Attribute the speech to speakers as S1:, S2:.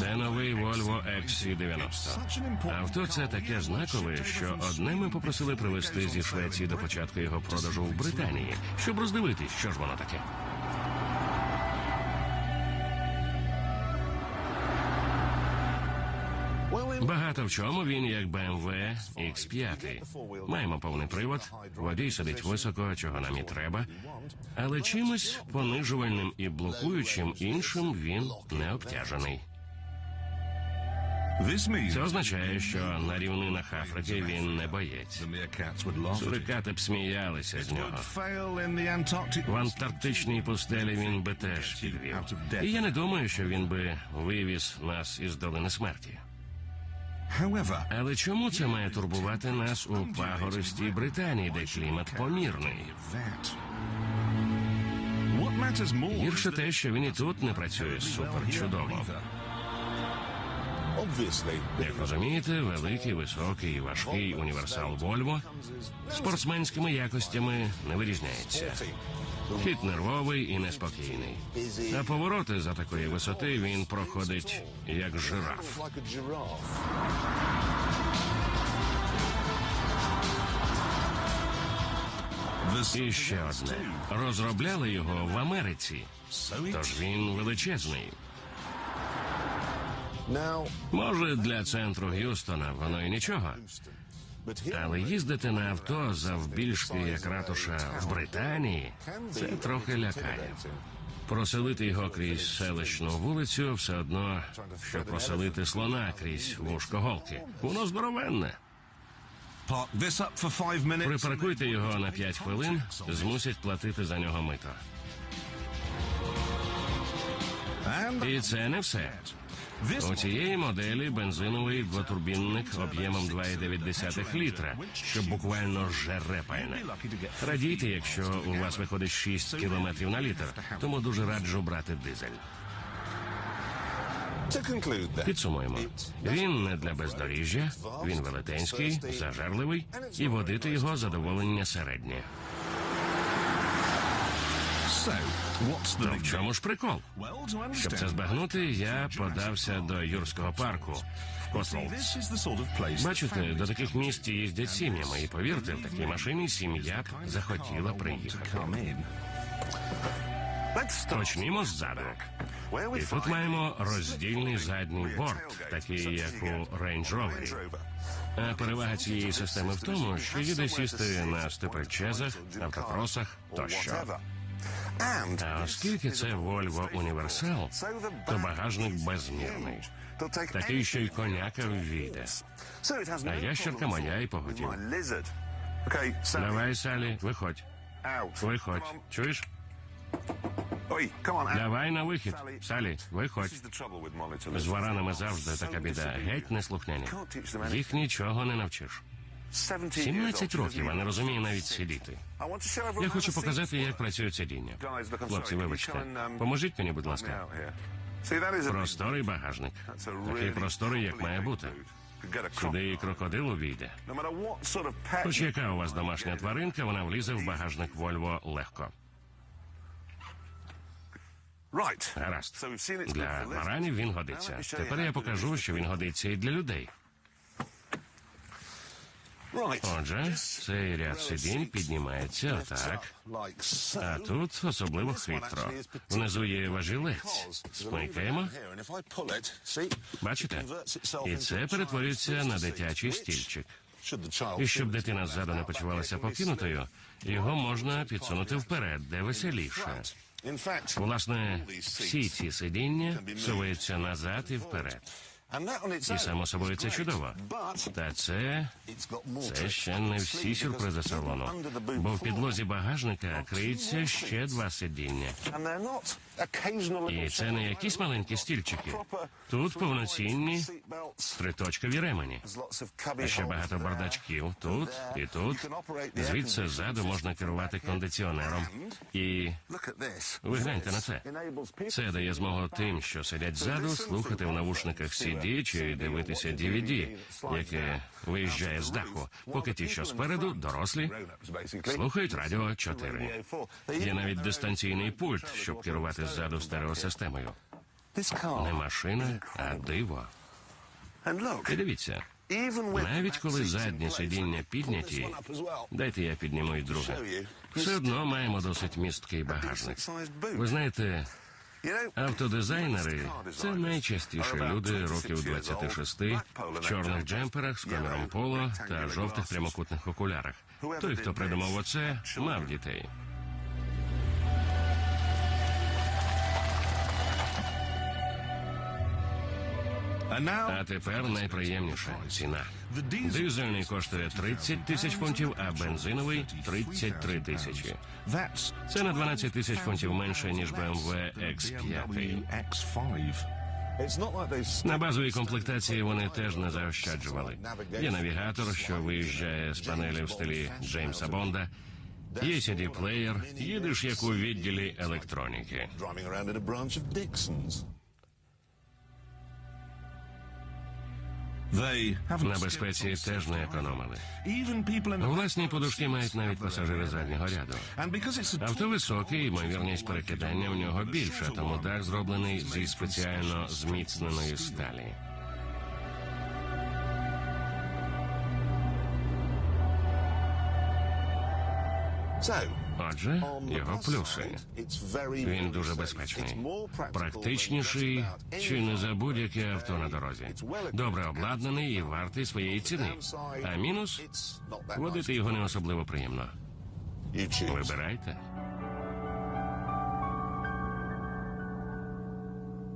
S1: Це новий Volvo XC90. Авто це таке знакове, що одне ми попросили привезти зі Швеції до початку його продажу в Британії, щоб роздивитись, що ж воно таке. Багато в чому він як BMW X5. Маємо повний привод, водій сидить високо, чого нам і треба, але чимось понижувальним і блокуючим іншим він не обтяжений. Це означає, що на рівнинах Африки він не боєць. Сурикати б сміялися з нього. В антарктичній пустелі він би теж підвів. І я не думаю, що він би вивіз нас із долини смерті. Але чому це має турбувати нас у пагористій Британії, де клімат помірний? Гірше те, що він і тут не працює супер чудово. Як розумієте, великий, високий важкий універсал Вольво спортсменськими якостями не вирізняється. Хід нервовий і неспокійний. А повороти за такої висоти він проходить як жираф. І ще одне. Розробляли його в Америці. Тож він величезний. Може, для центру Г'юстона воно і нічого. Але їздити на авто завбільшки як ратуша в Британії це трохи лякає. Проселити його крізь селищну вулицю все одно, що проселити слона крізь вушко голки. Воно здоровенне. Припаркуйте його на 5 хвилин, змусять платити за нього мито. І це не все. У цієї моделі бензиновий двотурбінник об'ємом 2,9 літра, що буквально жере пальне. Радійте, якщо у вас виходить 6 кілометрів на літр, тому дуже раджу брати дизель. Підсумуємо. Він не для бездоріжжя, він велетенський, зажерливий, і водити його задоволення середнє. То в чому ж прикол? Щоб це збагнути, я подався до юрського парку в Котлс. Бачите, до таких місць їздять сім'ями, і повірте, в такій машині сім'я б захотіла приїхати. Почнімо ззаду. І тут маємо роздільний задній борт, такий як у Range Rover. А перевага цієї системи в тому, що їде сісти на степельчезах, автокросах тощо. А оскільки це Volvo Універсал, то багажник безмірний. Такий, що й коняка ввійде. А ящерка моя і погодів. Давай, Салі, виходь. Виходь. Чуєш? Давай на вихід. Салі, виходь. З варанами завжди така біда. Геть неслухняні. Їх нічого не навчиш. 17 років, а не розуміє навіть сидіти. Я хочу показати, як працює сидіння. Хлопці, вибачте, поможіть мені, будь ласка. Просторий багажник. Такий просторий, як має бути. Сюди і крокодил увійде. Хоч яка у вас домашня тваринка, вона влізе в багажник Вольво легко. Гаразд. Для баранів він годиться. Тепер я покажу, що він годиться і для людей. Отже, цей ряд сидінь піднімається отак. А тут особливо хитро. Внизу є важілець. Смикаємо. Бачите? І це перетворюється на дитячий стільчик. І щоб дитина ззаду не почувалася покинутою, його можна підсунути вперед, де веселіше. Власне, всі ці сидіння суваються назад і вперед. І само собою це чудово. Та це це ще не всі сюрпризи салону. Бо в підлозі багажника криється ще два сидіння. І це не якісь маленькі стільчики. Тут повноцінні триточкові ремені. А ще багато бардачків тут і тут. Звідси ззаду можна керувати кондиціонером. І ви гляньте на це. Це дає змогу тим, що сидять ззаду, слухати в навушниках CD чи дивитися DVD, яке виїжджає з даху, поки ті, що спереду, дорослі, слухають радіо 4. Є навіть дистанційний пульт, щоб керувати ззаду стереосистемою. Не машина, а диво. І дивіться, навіть коли задні сидіння підняті, дайте я підніму і друге. Все одно маємо досить місткий багажник. Ви знаєте, автодизайнери це найчастіше люди років 26 в чорних джемперах з кольором поло та жовтих прямокутних окулярах. Той, хто придумав оце, мав дітей. А тепер найприємніша ціна. Дизельний коштує 30 тисяч фунтів, а бензиновий 33 тисячі. Це на 12 тисяч фунтів менше, ніж BMW X5. На базовій комплектації вони теж не заощаджували. Є навігатор, що виїжджає з панелі в стилі Джеймса Бонда. Є CD-плеєр, їдеш як у відділі електроніки. На безпеці теж не економили. Власні подушки мають навіть пасажири заднього ряду. Авто високе, і ймовірність перекидання в нього більша, тому дах зроблений зі спеціально зміцненої сталі.
S2: So,
S1: Отже, його плюси. Він дуже безпечний, практичніший, чи не за будь-яке авто на дорозі. Добре обладнаний і вартий своєї ціни. А мінус водити його не особливо приємно. Вибирайте.